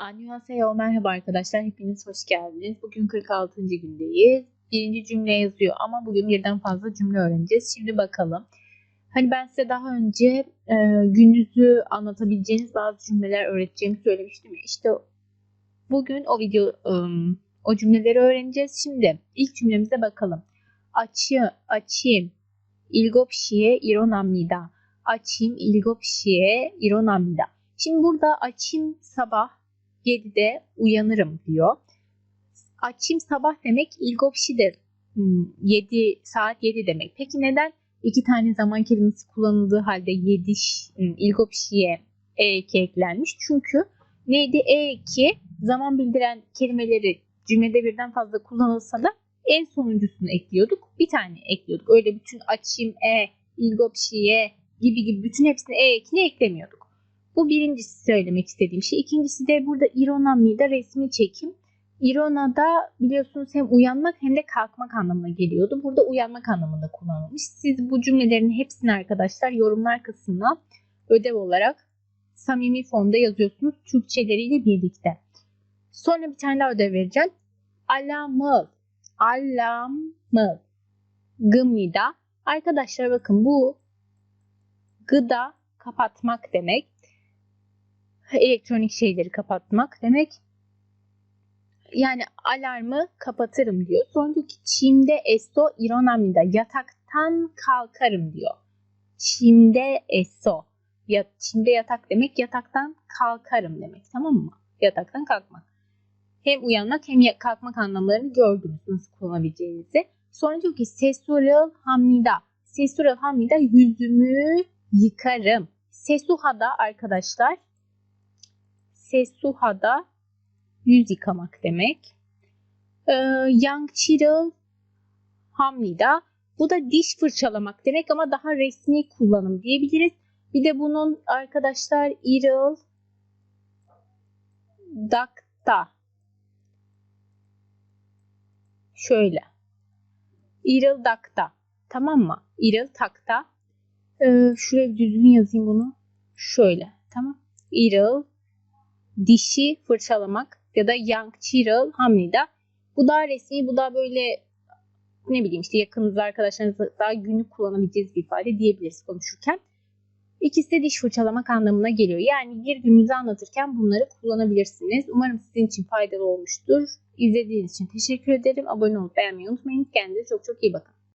Annyeonghaseyo, merhaba arkadaşlar. Hepiniz hoş geldiniz. Bugün 46. gündeyiz. Birinci cümle yazıyor ama bugün birden fazla cümle öğreneceğiz. Şimdi bakalım. Hani ben size daha önce e, gününüzü anlatabileceğiniz bazı cümleler öğreteceğimi söylemiştim. İşte bugün o video e, o cümleleri öğreneceğiz. Şimdi ilk cümlemize bakalım. Açı, açayım. 일곱 시에 일어납니다. 아침 일곱 시에 일어납니다. Şimdi burada açayım sabah 7'de uyanırım diyor. Açayım sabah demek ilgopşidir. 7 saat 7 demek. Peki neden iki tane zaman kelimesi kullanıldığı halde 7 ilgopşiye e eki eklenmiş? Çünkü neydi? E eki zaman bildiren kelimeleri cümlede birden fazla kullanılsa da en sonuncusunu ekliyorduk. Bir tane ekliyorduk. Öyle bütün açayım e, ilgopşiye gibi gibi bütün hepsini e ekine eklemiyorduk. Bu birincisi söylemek istediğim şey. İkincisi de burada ironami'de resmi çekim. İrona'da biliyorsunuz hem uyanmak hem de kalkmak anlamına geliyordu. Burada uyanmak anlamında kullanılmış. Siz bu cümlelerin hepsini arkadaşlar yorumlar kısmına ödev olarak samimi formda yazıyorsunuz Türkçeleriyle birlikte. Sonra bir tane daha ödev vereceğim. Alamı, alamı, gımida. Arkadaşlar bakın bu gıda kapatmak demek elektronik şeyleri kapatmak demek. Yani alarmı kapatırım diyor. Sonra diyor ki çimde esso ironamida yataktan kalkarım diyor. Çimde esso. Ya, çimde yatak demek yataktan kalkarım demek tamam mı? Yataktan kalkmak. Hem uyanmak hem kalkmak anlamlarını gördünüz nasıl kullanabileceğinizi. Sonra diyor ki sesurul hamida. Sesurul hamida yüzümü yıkarım. Sesuha'da arkadaşlar Sesuha'da yüz yıkamak demek. Ee, Yangchiril Hamnida bu da diş fırçalamak demek ama daha resmi kullanım diyebiliriz. Bir de bunun arkadaşlar iril dakta şöyle iril dakta tamam mı? İril takta ee, şuraya düzgün yazayım bunu. Şöyle tamam. İril dişi fırçalamak ya da yang chiral hamnida. Bu daha resmi, bu da böyle ne bileyim işte yakınınızda arkadaşlarınızla daha günlük kullanabileceğiniz bir ifade diyebiliriz konuşurken. İkisi de diş fırçalamak anlamına geliyor. Yani bir gününüzü anlatırken bunları kullanabilirsiniz. Umarım sizin için faydalı olmuştur. İzlediğiniz için teşekkür ederim. Abone olup beğenmeyi unutmayın. Kendinize çok çok iyi bakın.